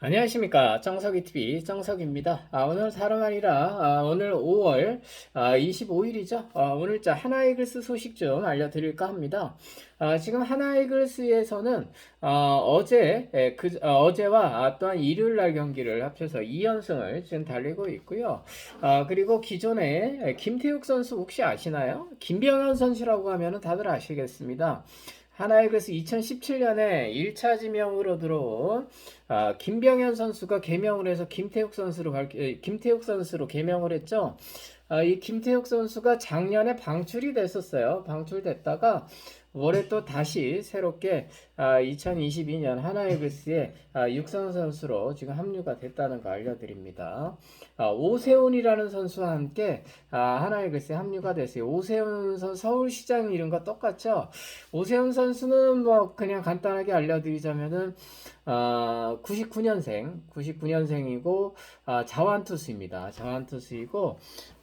안녕하십니까 정석이 TV 정석입니다. 아, 오늘 다름 아니라 아, 오늘 5월 아, 25일이죠. 아, 오늘자 하나이글스 소식 좀 알려드릴까 합니다. 아, 지금 하나이글스에서는 어, 제 예, 그, 어, 제와 아, 또한 일요일 날 경기를 합쳐서 2연승을 지금 달리고 있고요. 아, 그리고 기존에 예, 김태욱 선수 혹시 아시나요? 김병현 선수라고 하면 다들 아시겠습니다. 하나이글스 2017년에 1차 지명으로 들어온 아, 김병현 선수가 개명을 해서 김태욱 선수로 발, 김태욱 선수로 개명을 했죠. 아, 이 김태욱 선수가 작년에 방출이 됐었어요. 방출됐다가 올해 또 다시 새롭게 아, 2022년 하나이글스에 아, 육성 선수로 지금 합류가 됐다는 거 알려드립니다. 아, 오세훈이라는 선수와 함께 아, 하나이글스에 합류가 됐어요. 오세훈 선 서울시장 이름과 똑같죠? 오세훈 선수는 뭐 그냥 간단하게 알려드리자면은 어, 99년생, 99년생이고 아, 자완투수입니다. 자완투수이고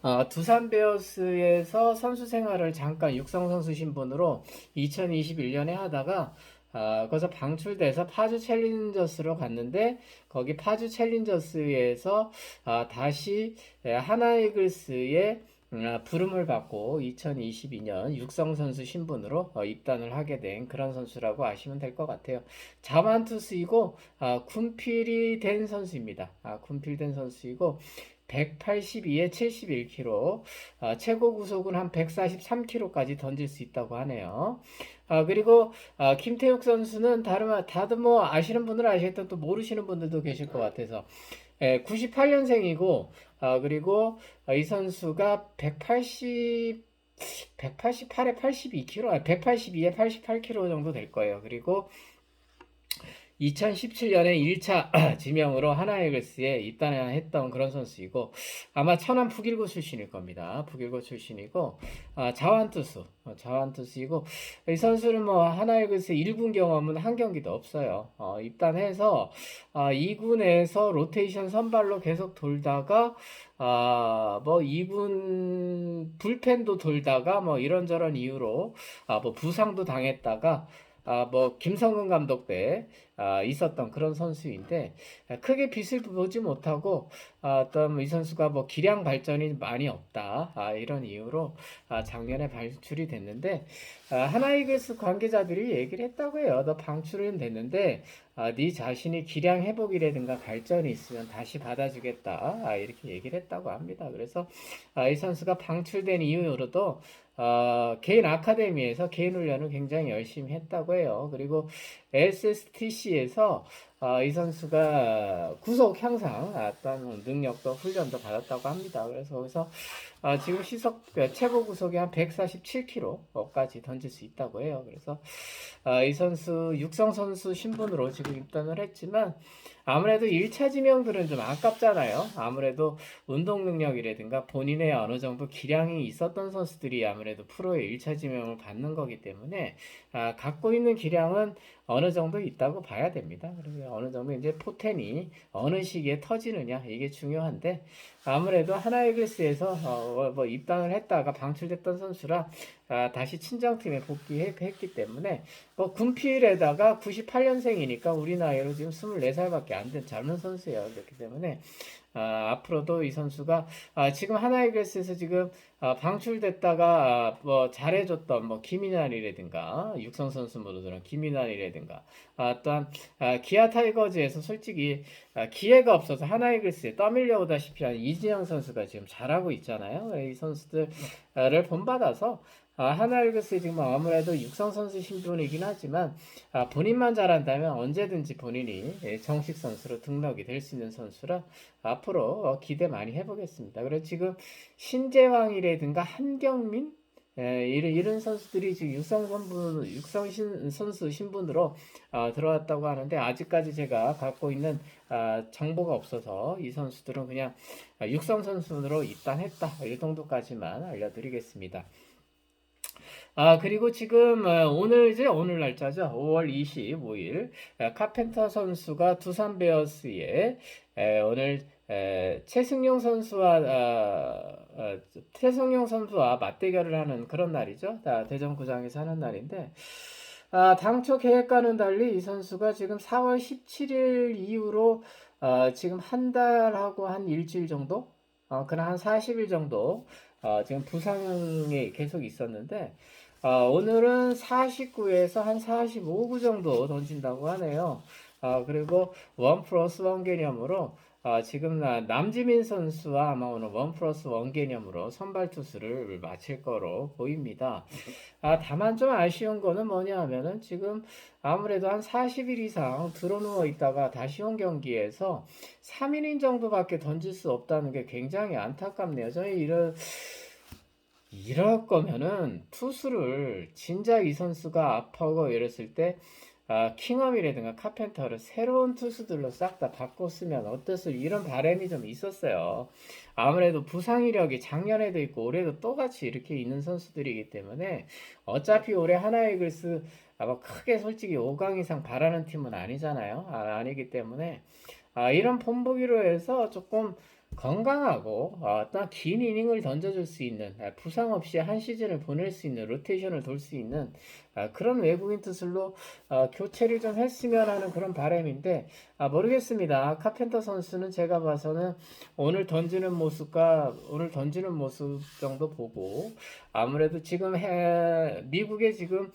어, 두산 베어스에서 선수 생활을 잠깐 육성 선수 신분으로 2021년에 하다가 아, 거기서 방출돼서 파주 챌린저스로 갔는데 거기 파주 챌린저스에서 아, 다시 하나이글스의 아, 부름을 받고 2022년 육성 선수 신분으로 어, 입단을 하게 된 그런 선수라고 아시면 될 것 같아요. 자만투수이고 아, 군필이 된 선수입니다. 아, 군필 된 선수이고 182에 71kg, 아, 최고 구속은 한 143kg까지 던질 수 있다고 하네요. 아, 그리고 아, 김태욱 선수는 다른 다들 뭐 아시는 분들은 아시겠다 또 모르시는 분들도 계실 것 같아서 예, 98년생이고 아, 그리고 이 선수가 180 188에 82kg, 182에 88kg 정도 될 거예요. 그리고 2017년에 1차 지명으로 하나이글스에 입단했던 그런 선수이고 아마 천안 북일고 출신일 겁니다. 북일고 출신이고 아, 자완투수, 어, 자완투수이고 이 선수는 뭐 하나이글스 1군 경험은 한 경기도 없어요. 어, 입단해서 아, 2군에서 로테이션 선발로 계속 돌다가 아, 뭐 2군 불펜도 돌다가 뭐 이런저런 이유로 아, 뭐 부상도 당했다가 아, 뭐 김성근 감독 때 아, 있었던 그런 선수인데 아, 크게 빛을 보지 못하고 아, 어떤 이 선수가 뭐 기량 발전이 많이 없다 아, 이런 이유로 아, 작년에 발출이 됐는데 아, 하나이글스 관계자들이 얘기를 했다고 해요. 너 방출은 됐는데 아, 네 자신이 기량 회복이라든가 발전이 있으면 다시 받아주겠다 아, 이렇게 얘기를 했다고 합니다. 그래서 아, 이 선수가 방출된 이후로도 어, 개인 아카데미에서 개인 훈련을 굉장히 열심히 했다고 해요. 그리고 SSTC에서 어, 이 선수가 구속 향상 어떤 능력도 훈련도 받았다고 합니다. 그래서 거기서 어, 지금 시속 최고 구속이 한 147km까지 던질 수 있다고 해요. 그래서 어, 이 선수 육성 선수 신분으로 지금 입단을 했지만 아무래도 1차 지명들은 좀 아깝잖아요. 아무래도 운동 능력이라든가 본인의 어느 정도 기량이 있었던 선수들이 아무래도 프로의 1차 지명을 받는 거기 때문에 아, 갖고 있는 기량은 어느 정도 있다고 봐야 됩니다. 그리고 어느 정도 이제 포텐이 어느 시기에 터지느냐 이게 중요한데 아무래도 하나이글스에서 어, 뭐 입단을 했다가 방출됐던 선수라 아, 다시 친정팀에 복귀했기 때문에 뭐 군필에다가 98년생이니까 우리 나이로 지금 24살밖에 안 된 젊은 선수예요. 그렇기 때문에 아, 앞으로도 이 선수가 아, 지금 하나이글스에서 지금 아, 방출됐다가 아, 뭐 잘해줬던 뭐 김인환이라든가 육성 선수 모두들은 김인환이라든가 아, 또한 아, 기아 타이거즈에서 솔직히 아, 기회가 없어서 하나이글스에 떠밀려오다시피 한 이진영 선수가 지금 잘하고 있잖아요. 이 선수들을 본받아서 아, 하나이글스에 지금 아무래도 육성 선수 신분이긴 하지만 아, 본인만 잘한다면 언제든지 본인이 예, 정식 선수로 등록이 될 수 있는 선수라 앞으로 어, 기대 많이 해보겠습니다. 그리고 지금 신재왕이라든가 한경민 예, 이런, 이런 선수들이 지금 육성 선분, 육성 신, 선수 신분으로 어, 들어왔다고 하는데 아직까지 제가 갖고 있는 어, 정보가 없어서 이 선수들은 그냥 육성 선수로 입단했다 이 정도까지만 알려드리겠습니다. 아, 그리고 지금 어, 오늘 이제 오늘 날짜죠. 5월 25일 카펜터 선수가 두산 베어스에 오늘 최승용 선수와 어, 어, 최승용 선수와 맞대결을 하는 그런 날이죠. 대전구장에서 하는 날인데 아, 당초 계획과는 달리 이 선수가 지금 4월 17일 이후로 어, 지금 한 달하고 한 일주일 정도, 어, 그냥 한 40일 정도 어, 지금 부상이 계속 있었는데 어, 오늘은 49에서 한 45구 정도 던진다고 하네요. 아, 그리고 원 플러스 원 개념으로 아, 지금 나- 남지민 선수와 아마 오늘 원 플러스 원 개념으로 선발 투수를 마칠 거로 보입니다. 아, 다만 좀 아쉬운 거는 뭐냐 하면은 지금 아무래도 한 40일 이상 드러누워 있다가 다시 온 경기에서 3이닝 정도밖에 던질 수 없다는 게 굉장히 안타깝네요. 저희 이런 이럴 거면은 투수를 진작 이 선수가 아파하고 이랬을 때 아, 킹엄이라든가 카펜터를 새로운 투수들로 싹 다 바꿨으면 어땠을 이런 바람이 좀 있었어요. 아무래도 부상 이력이 작년에도 있고 올해도 똑같이 이렇게 있는 선수들이기 때문에 어차피 올해 하나이글스 아마 크게 솔직히 5강 이상 바라는 팀은 아니잖아요. 아, 아니기 때문에 아, 이런 폼보기로 해서 조금 건강하고 어, 어떤 긴 이닝을 던져줄 수 있는 아, 부상 없이 한 시즌을 보낼 수 있는 로테이션을 돌 수 있는 아, 그런 외국인 투수로 어, 교체를 좀 했으면 하는 그런 바람인데 아, 모르겠습니다. 카펜터 선수는 제가 봐서는 오늘 던지는 모습과 오늘 던지는 모습 정도 보고 아무래도 지금 해, 미국에 지금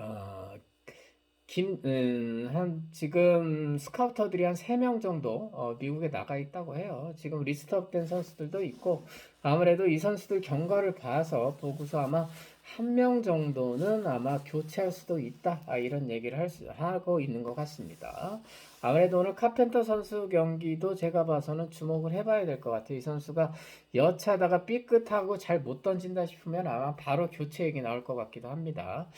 어, 김, 음, 한, 지금 스카우터들이 한 3명 정도, 어, 미국에 나가 있다고 해요. 지금 리스트업 된 선수들도 있고, 아무래도 이 선수들 경과를 봐서 보고서 아마 한 명 정도는 아마 교체할 수도 있다. 아, 이런 얘기를 할 수, 하고 있는 것 같습니다. 아무래도 오늘 카펜터 선수 경기도 제가 봐서는 주목을 해봐야 될 것 같아요. 이 선수가 여차다가 삐끗하고 잘 못 던진다 싶으면 아마 바로 교체 얘기 나올 것 같기도 합니다.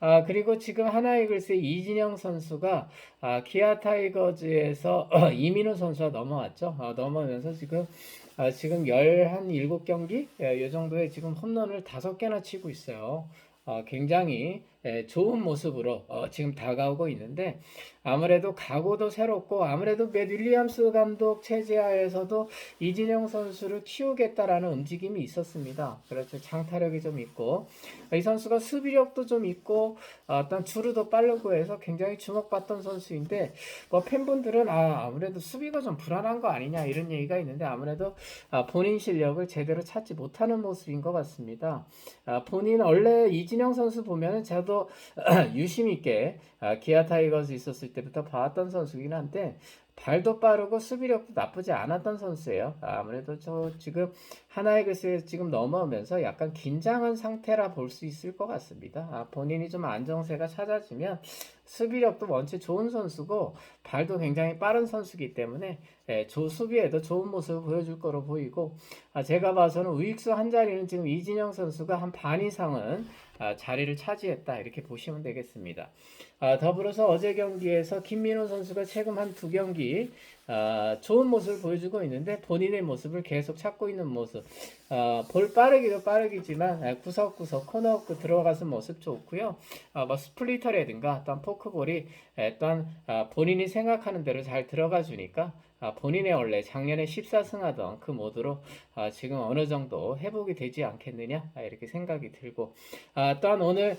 아, 그리고 지금 하나이글스의 이진영 선수가 아, 기아 타이거즈에서 이민호 선수가 넘어왔죠. 아, 넘어오면서 지금 아, 지금 열한 일곱 경기 이 정도에 지금 홈런을 다섯 개나 치고 있어요. 어, 굉장히 예, 좋은 모습으로 어, 지금 다가오고 있는데 아무래도 각오도 새롭고 아무래도 맷 윌리엄스 감독 체제하에서도 이진영 선수를 키우겠다라는 움직임이 있었습니다. 그렇죠. 장타력이 좀 있고 이 선수가 수비력도 좀 있고 어, 어떤 주루도 빠르고 해서 굉장히 주목받던 선수인데 뭐 팬분들은 아 아무래도 수비가 좀 불안한 거 아니냐 이런 얘기가 있는데 아무래도 아, 본인 실력을 제대로 찾지 못하는 모습인 것 같습니다. 아, 본인 원래 이진영 선수 보면은 저도 유심 있게 아, 기아 타이거즈 있었을 때부터 봐왔던 선수긴 한데 발도 빠르고 수비력도 나쁘지 않았던 선수예요. 아, 아무래도 저 지금 하나의 글쎄 지금 넘어오면서 약간 긴장한 상태라 볼 수 있을 것 같습니다. 아, 본인이 좀 안정세가 찾아지면 수비력도 원체 좋은 선수고 발도 굉장히 빠른 선수기 때문에 예, 조 수비에도 좋은 모습을 보여줄 거로 보이고 아, 제가 봐서는 우익수 한 자리는 지금 이진영 선수가 한 반 이상은 아, 자리를 차지했다 이렇게 보시면 되겠습니다. 아, 더불어서 어제 경기에서 김민호 선수가 최근 한 두 경기 아, 좋은 모습을 보여주고 있는데 본인의 모습을 계속 찾고 있는 모습. 아, 볼 빠르기도 빠르기지만 아, 구석구석 코너크 들어가서 모습 좋고요. 아, 뭐 스플리터라든가 어떤 포크볼이 어떤 아, 본인이 생각하는 대로 잘 들어가 주니까 아, 본인의 원래 작년에 14승하던 그 모드로 아, 지금 어느 정도 회복이 되지 않겠느냐 아, 이렇게 생각이 들고 아, 또한 오늘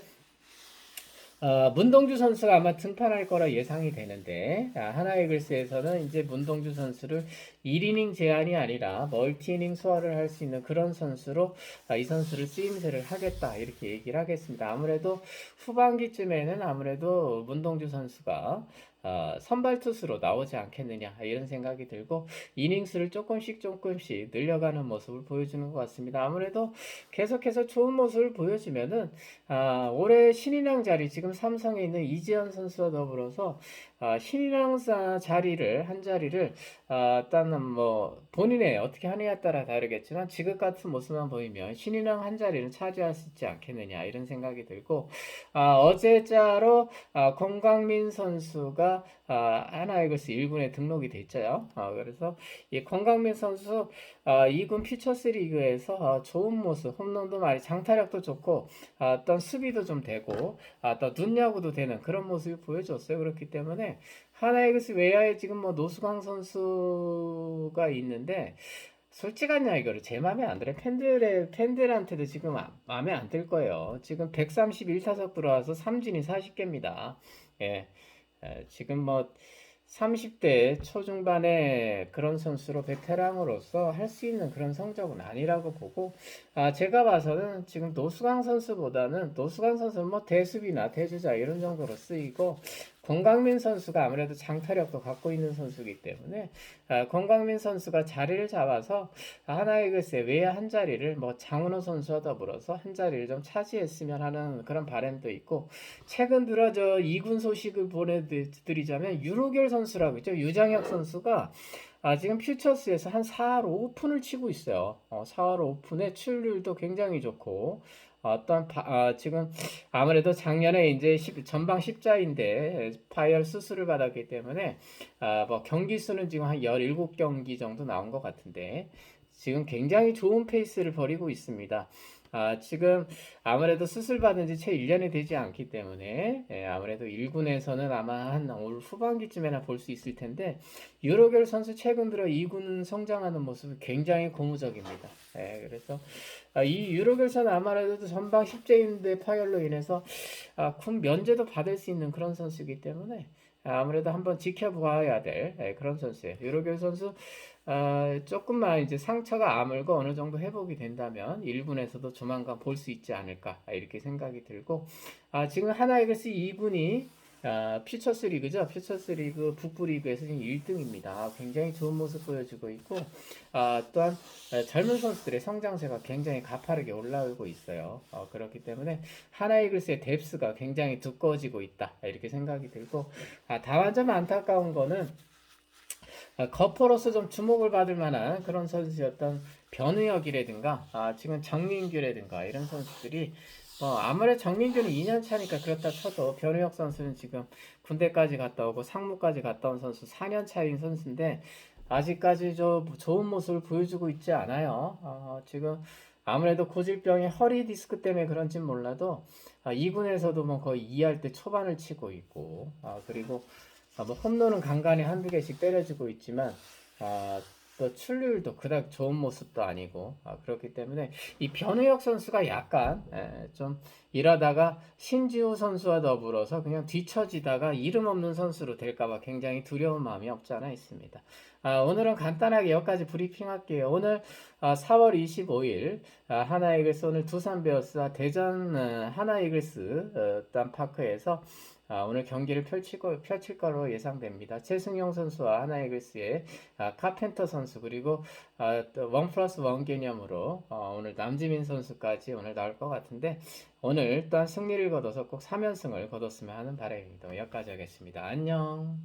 어, 문동주 선수가 아마 등판할 거라 예상이 되는데 아, 하나이글스에서는 이제 문동주 선수를 1이닝 제한이 아니라 멀티이닝 소화를 할 수 있는 그런 선수로 아, 이 선수를 쓰임새를 하겠다 이렇게 얘기를 하겠습니다. 아무래도 후반기쯤에는 아무래도 문동주 선수가 어, 선발 투수로 나오지 않겠느냐 이런 생각이 들고 이닝수를 조금씩 조금씩 늘려가는 모습을 보여주는 것 같습니다. 아무래도 계속해서 좋은 모습을 보여주면은 아, 올해 신인왕 자리 지금 삼성에 있는 이지현 선수와 더불어서 아, 자- 자리를 한 자리를 아, 일단은 뭐 본인의 어떻게 하느냐에 따라 다르겠지만 지금 같은 모습만 보이면 신인왕 한 자리는 차지할 수 있지 않겠느냐 이런 생각이 들고 아, 어제자로 아, 권강민 선수가 아, 하나이글스 1군에 등록이 됐죠. 아, 그래서 이 권강민 선수 아, 2군 퓨처스 리그에서 아, 좋은 모습, 홈런도 많이 장타력도 좋고 아, 어떤 수비도 좀 되고 아, 또 눈야구도 되는 그런 모습을 보여줬어요. 그렇기 때문에 하나이글스 외야에 지금 뭐 노수광 선수가 있는데 솔직한 이야기로 제 마음에 안 들어요. 팬들의 팬들한테도 지금 아- 마음에 안 들 거예요. 지금 131타석 들어와서 삼진이 40개입니다. 예. 에, 지금 뭐 30대 초중반의 그런 선수로 베테랑으로서 할 수 있는 그런 성적은 아니라고 보고 아, 제가 봐서는 지금 노수강 선수보다는 노수강 선수는 뭐 대수비나 대주자 이런 정도로 쓰이고 권강민 선수가 아무래도 장타력도 갖고 있는 선수이기 때문에 아, 권강민 선수가 자리를 잡아서 하나의 글쎄 외야 한 자리를 뭐 장은호 선수와 더불어서 한 자리를 좀 차지했으면 하는 그런 바람도 있고 최근 들어 저 2군 소식을 보내드리자면 유로결 선수라고 있죠 유장혁 선수가 아, 지금 퓨처스에서 한 4할 5푼을 치고 있어요. 어, 4할 5푼의 출률도 굉장히 좋고 어떤 바- 아, 지금 아무래도 작년에 이제 십- 전방 십자인데 파열 수술을 받았기 때문에 아, 뭐 경기 수는 지금 한 17경기 정도 나온 것 같은데 지금 굉장히 좋은 페이스를 벌이고 있습니다. 아, 지금 아무래도 수술 받은 지 채 1년이 되지 않기 때문에 예, 아무래도 1군에서는 아마 한 올 후반기쯤에나 볼 수 있을 텐데 유로결 선수 최근 들어 2군 성장하는 모습이 굉장히 고무적입니다. 예, 그래서 아, 이 유로결선 아무래도 전방 십자인대 파열로 인해서 아, 군 면제도 받을 수 있는 그런 선수이기 때문에 아, 아무래도 한번 지켜봐야 될 예, 그런 선수예요. 유로결 선수 아, 조금만 이제 상처가 아물고 어느 정도 회복이 된다면 1군에서도 조만간 볼 수 있지 않을까 아, 이렇게 생각이 들고 아, 지금 하나이글스 2군이 아, 퓨처스 리그죠. 퓨처스 리그 북부 리그에서 지금 1등입니다. 굉장히 좋은 모습 보여주고 있고 아, 또한 아, 젊은 선수들의 성장세가 굉장히 가파르게 올라오고 있어요. 어, 그렇기 때문에 하나이글스의 뎁스가 굉장히 두꺼워지고 있다 이렇게 생각이 들고 아, 다만 좀 안타까운 거는 아, 거포로서 좀 주목을 받을 만한 그런 선수였던 변우혁이라든가 아, 지금 정민규라든가 이런 선수들이 뭐 아무래도 정민규는 2년 차니까 그렇다 쳐도 변우혁 선수는 지금 군대까지 갔다 오고 상무까지 갔다 온 선수 4년 차인 선수인데 아직까지 저 좋은 모습을 보여주고 있지 않아요. 어, 지금 아무래도 고질병의 허리 디스크 때문에 그런지 몰라도 아, 2군에서도 뭐 거의 2할 때 초반을 치고 있고 아, 그리고 아, 뭐 홈런은 간간히 한두 개씩 때려주고 있지만 아, 또 출루율도 그닥 좋은 모습도 아니고 아, 그렇기 때문에 이 변우혁 선수가 약간 에, 좀 이러다가 신지호 선수와 더불어서 그냥 뒤처지다가 이름 없는 선수로 될까봐 굉장히 두려운 마음이 없지 않아 있습니다. 아, 오늘은 간단하게 여기까지 브리핑할게요. 오늘 아, 4월 25일 아, 하나이글스 오늘 두산 베어스와 대전 어, 하나이글스 어, 딴 파크에서 아, 오늘 경기를 펼치고, 펼칠 거로 예상됩니다. 최승용 선수와 하나이글스의 아, 카펜터 선수 그리고 아, 또원 플러스 원 개념으로 어, 오늘 남지민 선수까지 오늘 나올 것 같은데 오늘 또한 승리를 거둬서 꼭 3연승을 거뒀으면 하는 바람입니다. 여기까지 하겠습니다. 안녕.